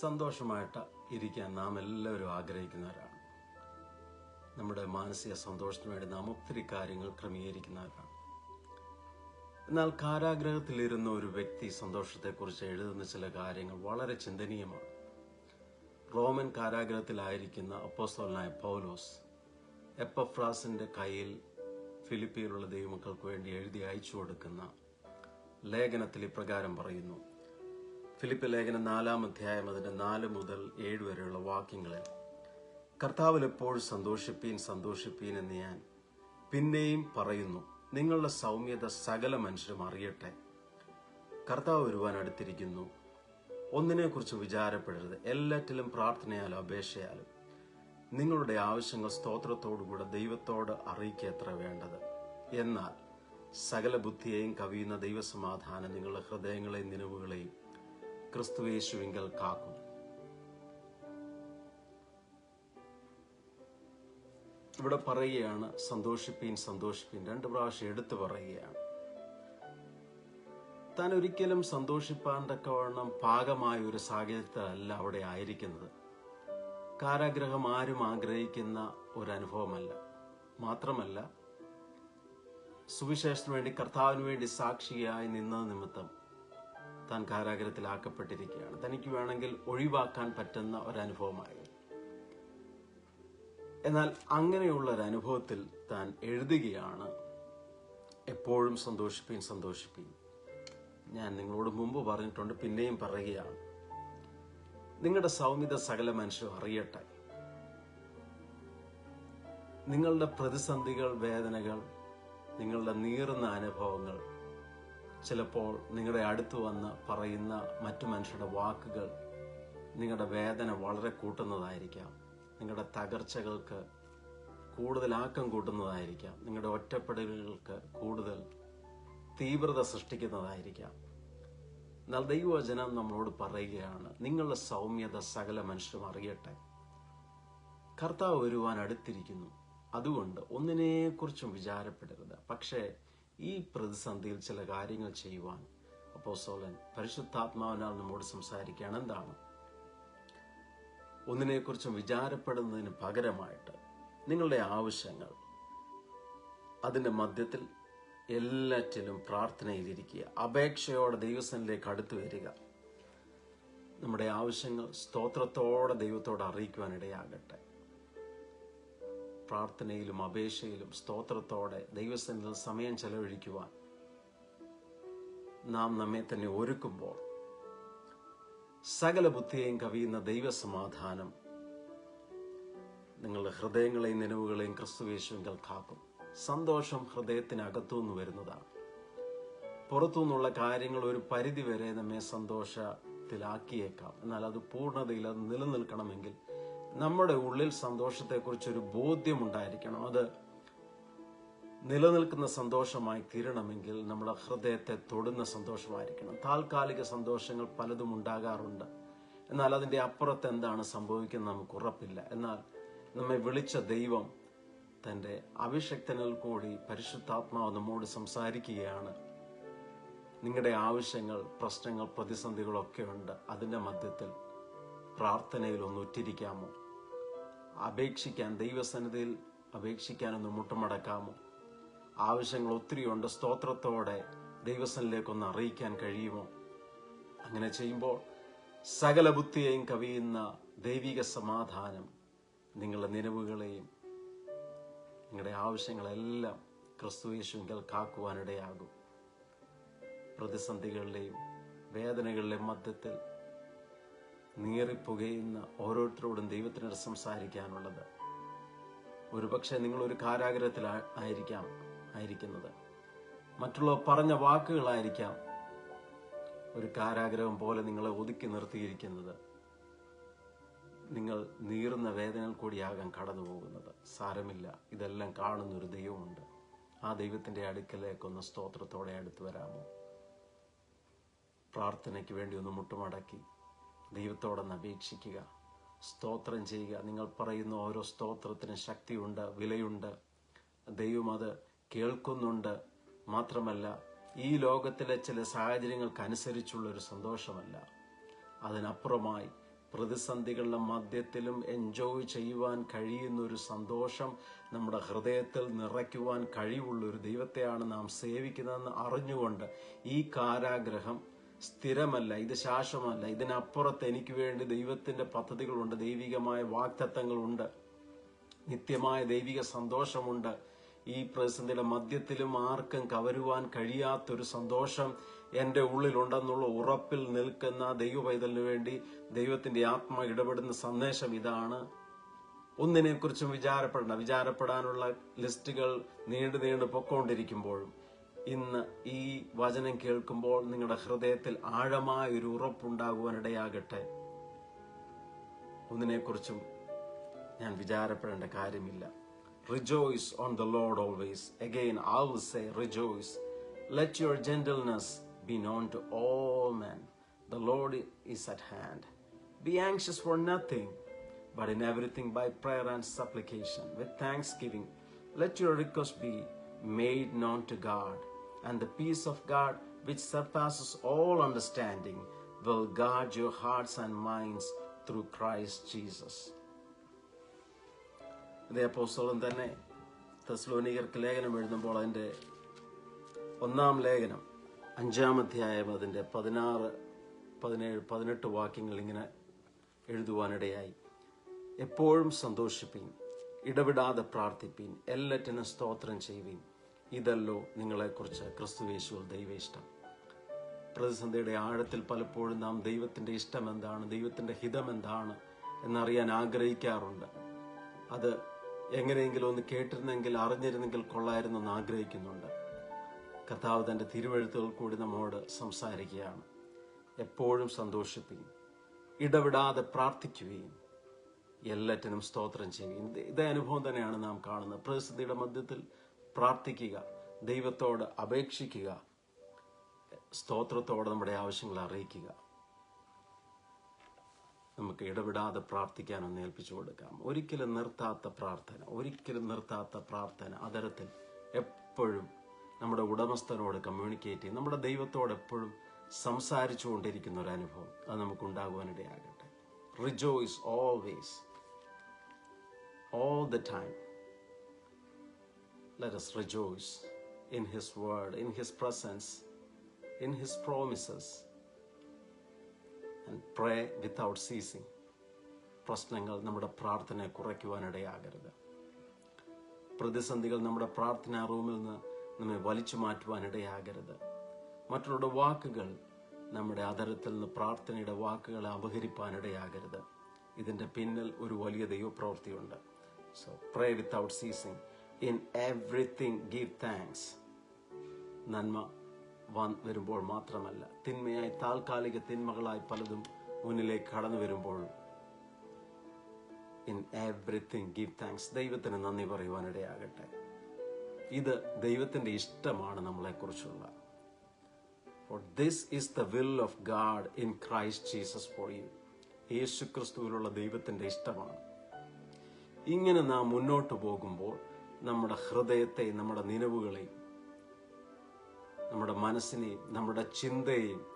സന്തോഷമായിട്ട് ഇരിക്കാൻ നാം എല്ലാവരും ആഗ്രഹിക്കുന്നവരാണ്. നമ്മുടെ മാനസിക സന്തോഷത്തിന് വേണ്ടി നാം ഒത്തിരി കാര്യങ്ങൾ ക്രമീകരിക്കുന്നവരാണ്. എന്നാൽ കാരാഗ്രഹത്തിലിരുന്ന ഒരു വ്യക്തി സന്തോഷത്തെക്കുറിച്ച് എഴുതുന്ന ചില കാര്യങ്ങൾ വളരെ ചിന്തനീയമാണ്. റോമൻ കാരാഗ്രഹത്തിലായിരിക്കുന്ന അപ്പോസ്തോലനായ പൗലോസ് എപ്പഫ്രാസിന്റെ കയ്യിൽ ഫിലിപ്പിയിലുള്ള ദൈവമക്കൾക്ക് വേണ്ടി എഴുതി അയച്ചു കൊടുക്കുന്ന ലേഖനത്തിൽ ഇപ്രകാരം പറയുന്നു. ഫിലിപ്പ് ലേഖനം നാലാം അധ്യായം അതിന്റെ നാല് മുതൽ ഏഴ് വരെയുള്ള വാക്യങ്ങളിൽ കർത്താവിൽ എപ്പോഴും സന്തോഷിപ്പീൻ സന്തോഷിപ്പീൻ എന്ന് ഞാൻ പിന്നെയും പറയുന്നു. നിങ്ങളുടെ സൗമ്യത സകല മനുഷ്യരും അറിയട്ടെ. കർത്താവ് വരുവാൻ അടുത്തിരിക്കുന്നു. ഒന്നിനെക്കുറിച്ച് വിചാരപ്പെടരുത്. എല്ലാറ്റിലും പ്രാർത്ഥനയാലും അപേക്ഷയാലും. നിങ്ങളുടെ ആവശ്യങ്ങൾ സ്തോത്രത്തോടുകൂടെ ദൈവത്തോട് അറിയിക്കുക എത്ര വേണ്ടത്? എന്നാൽ സകല ബുദ്ധിയെയും കവിയുന്ന ദൈവസമാധാനം നിങ്ങളുടെ ഹൃദയങ്ങളെയും നിലവുകളെയും ക്രിസ്തുവേശുവിങ്കൽ കാക്കും. ഇവിടെ പറയുകയാണ് സന്തോഷിപ്പീൻ സന്തോഷിപ്പീൻ. രണ്ട് പ്രാവശ്യം എടുത്തു പറയുകയാണ്. താൻ ഒരിക്കലും സന്തോഷിപ്പാൻ തക്കവണ്ണം പാകമായ ഒരു സാഹചര്യത്തിലല്ല അവിടെ ആയിരിക്കുന്നത്. കാരാഗ്രഹം ആരും ആഗ്രഹിക്കുന്ന ഒരു അനുഭവമല്ല മാത്രമല്ല സുവിശേഷത്തിനു വേണ്ടി കർത്താവിന് വേണ്ടി സാക്ഷിയായി നിന്ന നിമിത്തം താൻ കാരാഗ്രഹത്തിലാക്കപ്പെട്ടിരിക്കുകയാണ്. തനിക്ക് വേണമെങ്കിൽ ഒഴിവാക്കാൻ പറ്റുന്ന ഒരനുഭവമായി എന്നാൽ അങ്ങനെയുള്ള ഒരു അനുഭവത്തിൽ താൻ എഴുതുകയാണ് എപ്പോഴും സന്തോഷിപ്പീൻ സന്തോഷിപ്പീൻ. ഞാൻ നിങ്ങളോട് മുമ്പ് പറഞ്ഞിട്ടുണ്ട് പിന്നെയും പറയുകയാണ്. നിങ്ങളുടെ സൗമ്യത സകല മനുഷ്യരും അറിയട്ടെ. നിങ്ങളുടെ പ്രതിസന്ധികൾ വേദനകൾ നിങ്ങളുടെ നീറുന്ന അനുഭവങ്ങൾ ചിലപ്പോൾ നിങ്ങളുടെ അടുത്ത് വന്ന് പറയുന്ന മറ്റു മനുഷ്യരുടെ വാക്കുകൾ നിങ്ങളുടെ വേദന വളരെ കൂട്ടുന്നതായിരിക്കാം. നിങ്ങളുടെ തകർച്ചകൾക്ക് കൂടുതൽ ആക്കം കൂട്ടുന്നതായിരിക്കാം. നിങ്ങളുടെ ഒറ്റപ്പെടലുകൾക്ക് കൂടുതൽ തീവ്രത സൃഷ്ടിക്കുന്നതായിരിക്കാം. എന്നാൽ ദൈവവചനം നമ്മളോട് പറയുകയാണ് നിങ്ങളുടെ സൗമ്യത സകല മനുഷ്യരും അറിയട്ടെ. കർത്താവ് വരുവാൻ അടുത്തിരിക്കുന്നു. അതുകൊണ്ട് ഒന്നിനെക്കുറിച്ചും വിചാരപ്പെടരുത്. പക്ഷേ ഈ പ്രതിസന്ധിയിൽ ചില കാര്യങ്ങൾ ചെയ്യുവാൻ അപ്പോസ്തലൻ പരിശുദ്ധാത്മാവിനാൽ നമ്മോട് സംസാരിക്കുകയാണ്. എന്താണ്? ഒന്നിനെക്കുറിച്ചും വിചാരപ്പെടുന്നതിന് പകരമായിട്ട് നിങ്ങളുടെ ആവശ്യങ്ങൾ അതിന്റെ മധ്യത്തിൽ എല്ലാറ്റിലും പ്രാർത്ഥനയിലിരിക്കുക. അപേക്ഷയോടെ ദൈവസനിലേക്ക് അടുത്തു വരിക. നമ്മുടെ ആവശ്യങ്ങൾ സ്തോത്രത്തോടെ ദൈവത്തോട് അറിയിക്കുവാൻ ഇടയാകട്ടെ പ്രാർത്ഥനയിലും അപേക്ഷയിലും സ്തോത്രത്തോടെ ദൈവസന്നിധിയിൽ സമയം ചെലവഴിക്കുവാൻ നാം നമ്മെ തന്നെ ഒരുക്കുമ്പോൾ സകല ബുദ്ധിയെയും കവിയുന്ന ദൈവസമാധാനം നിങ്ങളുടെ ഹൃദയങ്ങളെയും നിലവുകളെയും ക്രിസ്തുവേശുവിങ്കൽ കാക്കും. സന്തോഷം ഹൃദയത്തിനകത്തു നിന്ന് വരുന്നതാണ്. പുറത്തുനിന്നുള്ള കാര്യങ്ങൾ ഒരു പരിധിവരെ നമ്മെ സന്തോഷത്തിലാക്കിയേക്കാം. എന്നാൽ അത് പൂർണതയിൽ അത് നിലനിൽക്കണമെങ്കിൽ നമ്മുടെ ഉള്ളിൽ സന്തോഷത്തെക്കുറിച്ച് ഒരു ബോധ്യമുണ്ടായിരിക്കണം. അത് നിലനിൽക്കുന്ന സന്തോഷമായി തീരണമെങ്കിൽ നമ്മുടെ ഹൃദയത്തെ തൊടുന്ന സന്തോഷമായിരിക്കണം. താൽക്കാലിക സന്തോഷങ്ങൾ പലതും ഉണ്ടാകാറുണ്ട്. എന്നാൽ അതിന്റെ അപ്പുറത്ത് എന്താണ് സംഭവിക്കുന്നത് നമുക്ക് ഉറപ്പില്ല. എന്നാൽ നമ്മെ വിളിച്ച ദൈവം തന്റെ അഭിഷക്തനിൽ കൂടി പരിശുദ്ധാത്മാവ് നമ്മോട് സംസാരിക്കുകയാണ്. നിങ്ങളുടെ ആവശ്യങ്ങൾ പ്രശ്നങ്ങൾ പ്രതിസന്ധികളൊക്കെ ഉണ്ട്. അതിന്റെ മധ്യത്തിൽ പ്രാർത്ഥനയിൽ ഒന്ന് ഉറ്റിരിക്കാമോ? അപേക്ഷിക്കാൻ ദൈവസന്നിധിയിൽ അപേക്ഷിക്കാനൊന്ന് മുട്ടുമടക്കാമോ? ആവശ്യങ്ങൾ ഒത്തിരിയുണ്ട് സ്തോത്രത്തോടെ ദൈവസനിലേക്കൊന്ന് അറിയിക്കാൻ കഴിയുമോ? അങ്ങനെ ചെയ്യുമ്പോൾ സകല ബുദ്ധിയെയും കവിയുന്ന ദൈവിക സമാധാനം നിങ്ങളുടെ നിലവുകളെയും നിങ്ങളുടെ ആവശ്യങ്ങളെല്ലാം ക്രിസ്തുയേശുവിങ്കൽ കാക്കുവാനിടയാകും. പ്രതിസന്ധികളുടെയും വേദനകളുടെയും മധ്യത്തിൽ നീറിപ്പുകയുന്ന ഓരോരുത്തരോടും ദൈവത്തിനോട് സംസാരിക്കാനുള്ളത്. ഒരുപക്ഷെ നിങ്ങൾ ഒരു കാരാഗ്രഹത്തിൽ ആയിരിക്കാം ആയിരിക്കുന്നത്. മറ്റുള്ളവർ പറഞ്ഞ വാക്കുകളായിരിക്കാം ഒരു കാരാഗ്രഹം പോലെ നിങ്ങളെ ഒതുക്കി നിർത്തിയിരിക്കുന്നത്. നിങ്ങൾ നീറുന്ന വേദനയിൽ കൂടിയാകാൻ കടന്നു പോകുന്നത് സാരമില്ല ഇതെല്ലാം കാണുന്ന ഒരു ദൈവമുണ്ട്. ആ ദൈവത്തിന്റെ അടുക്കലേക്കൊന്ന് സ്തോത്രത്തോടെ അടുത്തു വരാമോ? പ്രാർത്ഥനയ്ക്ക് വേണ്ടി ഒന്ന് മുട്ടുമടക്കി. ദൈവത്തോടൊന്ന് അപേക്ഷിക്കുക സ്തോത്രം ചെയ്യുക. നിങ്ങൾ പറയുന്ന ഓരോ സ്തോത്രത്തിനും ശക്തിയുണ്ട് വിലയുണ്ട്. ദൈവം അത് കേൾക്കുന്നുണ്ട്. മാത്രമല്ല ഈ ലോകത്തിലെ ചില സാഹചര്യങ്ങൾക്കനുസരിച്ചുള്ള ഒരു സന്തോഷമല്ല. അതിനപ്പുറമായി പ്രതിസന്ധികളുടെ മധ്യത്തിലും എൻജോയ് ചെയ്യുവാൻ കഴിയുന്ന ഒരു സന്തോഷം നമ്മുടെ ഹൃദയത്തിൽ നിറയ്ക്കുവാൻ കഴിവുള്ള ഒരു ദൈവത്തെയാണ് നാം സേവിക്കുന്നതെന്ന് അറിഞ്ഞുകൊണ്ട് ഈ കാരാഗ്രഹം സ്ഥിരമല്ല ഇത് ശാശ്വമല്ല ഇതിനപ്പുറത്ത് എനിക്ക് വേണ്ടി ദൈവത്തിന്റെ പദ്ധതികളുണ്ട് ദൈവികമായ വാക്തത്വങ്ങളുണ്ട് നിത്യമായ ദൈവിക സന്തോഷമുണ്ട്. ഈ പ്രതിസന്ധിയുടെ മധ്യത്തിലും ആർക്കും കവരുവാൻ കഴിയാത്തൊരു സന്തോഷം എന്റെ ഉള്ളിലുണ്ടെന്നുള്ള ഉറപ്പിൽ നിൽക്കുന്ന ദൈവപൈതലിന് വേണ്ടി ദൈവത്തിന്റെ ആത്മ ഇടപെടുന്ന സന്ദേശം ഇതാണ്. ഒന്നിനെക്കുറിച്ചും വിചാരപ്പെടണം വിചാരപ്പെടാനുള്ള ലിസ്റ്റുകൾ നീണ്ടു നീണ്ടു പൊക്കോണ്ടിരിക്കുമ്പോഴും ഇന്ന് ഈ വചനം കേൾക്കുമ്പോൾ നിങ്ങളുടെ ഹൃദയത്തിൽ ആഴമായ ഒരു ഉറപ്പുണ്ടാകുവാനിടയാകട്ടെ. ഒന്നിനെക്കുറിച്ചും ഞാൻ വിചാരപ്പെടേണ്ട കാര്യമില്ല. Rejoice on the Lord always again I say rejoice let your gentleness be known to all men. The Lord is at hand be anxious for nothing but in in by prayer and supplication with thanksgiving let your request be made known to god. And the peace of god which surpasses all understanding will guard your hearts and minds through christ jesus. ഇതേ അപ്പോസ്തോളം തന്നെ തെസ്ലോനികർക്ക് ലേഖനം എഴുതുമ്പോൾ അതിന്റെ ഒന്നാം ലേഖനം അഞ്ചാം അധ്യായം അതിന്റെ പതിനാറ് പതിനേഴ് പതിനെട്ട് വാക്യങ്ങൾ ഇങ്ങനെ എഴുതുവാനിടയായി. എപ്പോഴും സന്തോഷിപ്പീൻ ഇടവിടാതെ പ്രാർത്ഥിപ്പീൻ എല്ലാറ്റിനും സ്തോത്രം ചെയ്യുവീൻ. ഇതല്ലോ നിങ്ങളെക്കുറിച്ച് ക്രിസ്തുവേശുവിൽ ദൈവേഷ്ടം പ്രതിസന്ധിയുടെ ആഴത്തിൽ പലപ്പോഴും നാം ദൈവത്തിന്റെ ഇഷ്ടം എന്താണ് ദൈവത്തിന്റെ ഹിതം എന്താണ് എന്നറിയാൻ ആഗ്രഹിക്കാറുണ്ട്. അത് എങ്ങനെയെങ്കിലും ഒന്ന് കേട്ടിരുന്നെങ്കിൽ അറിഞ്ഞിരുന്നെങ്കിൽ കൊള്ളായിരുന്നെന്ന് ആഗ്രഹിക്കുന്നുണ്ട്. കർത്താവ് തന്റെ തിരുവഴുത്തുകൾ കൂടി നമ്മോട് സംസാരിക്കുകയാണ്. എപ്പോഴും സന്തോഷിപ്പിക്കും ഇടവിടാതെ പ്രാർത്ഥിക്കുകയും എല്ലാറ്റിനും സ്തോത്രം ചെയ്യുകയും ഇതേ അനുഭവം തന്നെയാണ് നാം കാണുന്നത്. പ്രതിസന്ധിയുടെ മധ്യത്തിൽ പ്രാർത്ഥിക്കുക ദൈവത്തോട് അപേക്ഷിക്കുക സ്തോത്രത്തോടെ നമ്മുടെ ആവശ്യങ്ങൾ അറിയിക്കുക. നമുക്ക് ഇടപെടാതെ പ്രാർത്ഥിക്കാൻ ഒന്ന് ഏൽപ്പിച്ചു കൊടുക്കാം. ഒരിക്കലും നിർത്താത്ത പ്രാർത്ഥന ഒരിക്കലും നിർത്താത്ത പ്രാർത്ഥന അതരത്തിൽ എപ്പോഴും നമ്മുടെ ഉടമസ്ഥനോട് കമ്മ്യൂണിക്കേറ്റ് ചെയ്യും. നമ്മുടെ ദൈവത്തോട് എപ്പോഴും സംസാരിച്ചു കൊണ്ടിരിക്കുന്ന ഒരു അനുഭവം അത് നമുക്ക് ഉണ്ടാകുവാനിടയാകട്ടെ rejoice always all the time. Let us rejoice in His Word, in His presence, in His promises, and pray without ceasing. പ്രശ്നങ്ങൾ നമ്മുടെ പ്രാർത്ഥനയെ കുറയ്ക്കുവാനിടയാകരുത്. പ്രതിസന്ധികൾ നമ്മുടെ പ്രാർത്ഥനാ റൂമിൽ നിന്ന് നമ്മെ വലിച്ചു മാറ്റുവാനിടയാകരുത്. മറ്റുള്ളവരുടെ വാക്കുകൾ നമ്മുടെ അതരത്തിൽ നിന്ന് പ്രാർത്ഥനയുടെ വാക്കുകളെ അപഹരിപ്പാനിടയാകരുത്. ഇതിന്റെ പിന്നിൽ ഒരു വലിയ ദൈവപ്രവൃത്തിയുണ്ട്. So pray without ceasing in everything give thanks നന്മ വരുമ്പോൾ മാത്രമല്ല. തിന്മയായി താൽക്കാലിക തിന്മകളായി പലതും മുന്നിലേക്ക് കടന്നു വരുമ്പോൾ ഇൻ എവ്രിതിങ് ഗീവ് താങ്ക്സ് ദൈവത്തിന് നന്ദി പറയുവാനിടയാകട്ടെ. ഇത് ദൈവത്തിന്റെ ഇഷ്ടമാണ് നമ്മളെക്കുറിച്ചുള്ള. For this is the will of God in Christ Jesus for you. യേശു ക്രിസ്തുവിലുള്ള ദൈവത്തിന്റെ ഇഷ്ടമാണ്. ഇങ്ങനെ നാം മുന്നോട്ട് പോകുമ്പോൾ നമ്മുടെ ഹൃദയത്തെ നമ്മുടെ നിലവുകളെയും നമ്മുടെ മനസ്സിനെയും നമ്മുടെ ചിന്തയെയും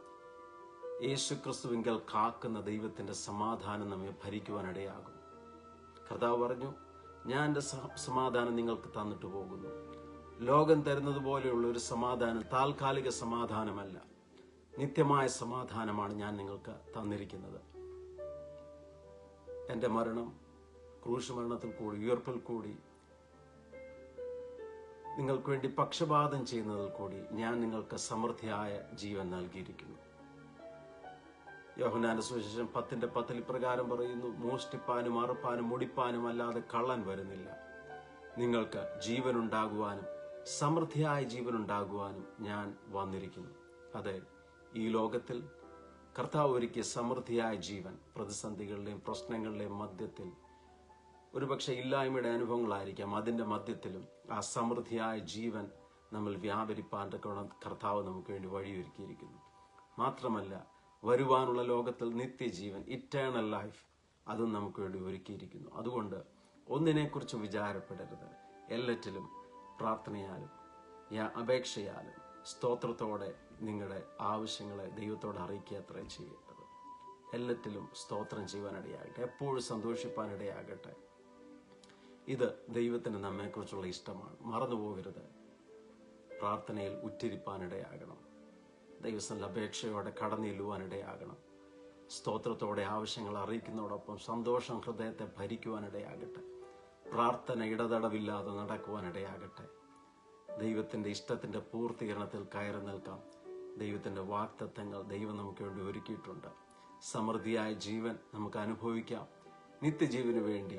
യേശുക്രിസ്തുവിങ്കൽ കാക്കുന്ന ദൈവത്തിന്റെ സമാധാനം നമ്മെ ഭരിക്കുവാനിടയാകും. കർത്താവ് പറഞ്ഞു ഞാൻ എന്റെ സമാധാനം നിങ്ങൾക്ക് തന്നിട്ട് പോകുന്നു. ലോകം തരുന്നത് പോലെയുള്ള ഒരു സമാധാനം താൽക്കാലിക സമാധാനമല്ല. നിത്യമായ സമാധാനമാണ് ഞാൻ നിങ്ങൾക്ക് തന്നിരിക്കുന്നത്. എന്റെ മരണം ക്രൂശ് മരണത്തിൽ കൂടി ഉയർപ്പിൽ കൂടി നിങ്ങൾക്ക് വേണ്ടി പക്ഷപാതം ചെയ്യുന്നതിൽ കൂടി ഞാൻ നിങ്ങൾക്ക് സമൃദ്ധിയായ ജീവൻ നൽകിയിരിക്കുന്നു. യോഹനാന സുവിശേഷം പത്തിന്റെ പത്തിൽ ഇപ്രകാരം പറയുന്നു മോഷ്ടിപ്പാനും അറുപ്പാനും മുടിപ്പാനും അല്ലാതെ കള്ളൻ വരുന്നില്ല. നിങ്ങൾക്ക് ജീവനുണ്ടാകുവാനും സമൃദ്ധിയായ ജീവനുണ്ടാകുവാനും ഞാൻ വന്നിരിക്കുന്നു. അതെ ഈ ലോകത്തിൽ കർത്താവ് ഒരുക്കിയ സമൃദ്ധിയായ ജീവൻ പ്രതിസന്ധികളുടെയും പ്രശ്നങ്ങളുടെയും മധ്യത്തിൽ ഒരുപക്ഷെ ഇല്ലായ്മയുടെ അനുഭവങ്ങളായിരിക്കാം. അതിന്റെ മധ്യത്തിലും ആ സമൃദ്ധിയായ ജീവൻ നമ്മൾ വ്യാപരിപ്പാന്റെ കർത്താവ് നമുക്ക് വേണ്ടി വഴിയൊരുക്കിയിരിക്കുന്നു. മാത്രമല്ല വരുവാനുള്ള ലോകത്തിൽ നിത്യജീവൻ ഇറ്റേണൽ ലൈഫ് അതും നമുക്ക് വേണ്ടി ഒരുക്കിയിരിക്കുന്നു. അതുകൊണ്ട് ഒന്നിനെക്കുറിച്ച് വിചാരപ്പെടരുത്. എല്ലാറ്റിലും പ്രാർത്ഥനയാലും അപേക്ഷയാലും സ്തോത്രത്തോടെ നിങ്ങളുടെ ആവശ്യങ്ങളെ ദൈവത്തോട് അറിയിക്കുക അത്രേ ചെയ്യേണ്ടത്. എല്ലാത്തിലും സ്തോത്രം ചെയ്യുവാനിടയാകട്ടെ. എപ്പോഴും സന്തോഷിപ്പാനിടയാകട്ടെ. ഇത് ദൈവത്തിന് നമ്മെക്കുറിച്ചുള്ള ഇഷ്ടമാണ്. മറന്നു പോകരുത് പ്രാർത്ഥനയിൽ ഉറ്റിരിപ്പാനിടയാകണം. ദൈവസ്ഥല അപേക്ഷയോടെ കടന്നില്ലുവാനിടയാകണം സ്തോത്രത്തോടെ ആവശ്യങ്ങൾ അറിയിക്കുന്നതോടൊപ്പം സന്തോഷം ഹൃദയത്തെ ഭരിക്കുവാനിടയാകട്ടെ. പ്രാർത്ഥന ഇടതടവില്ലാതെ നടക്കുവാനിടയാകട്ടെ. ദൈവത്തിന്റെ ഇഷ്ടത്തിന്റെ പൂർത്തീകരണത്തിൽ കയറി നിൽക്കാം. ദൈവത്തിന്റെ വാക്തത്വങ്ങൾ ദൈവം നമുക്ക് വേണ്ടി ഒരുക്കിയിട്ടുണ്ട്. സമൃദ്ധിയായ ജീവൻ നമുക്ക് അനുഭവിക്കാം. നിത്യജീവന് വേണ്ടി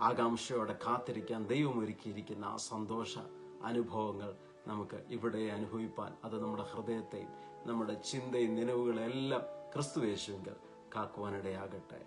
ആകാംക്ഷയോടെ കാത്തിരിക്കാൻ ദൈവം ഒരുക്കിയിരിക്കുന്ന ആ സന്തോഷ അനുഭവങ്ങൾ നമുക്ക് ഇവിടെ അനുഭവിപ്പാൻ അത് നമ്മുടെ ഹൃദയത്തെയും നമ്മുടെ ചിന്തയും നിലവുകളെല്ലാം ക്രിസ്തുവേശുവിൽ കാക്കുവാനിടയാകട്ടെ.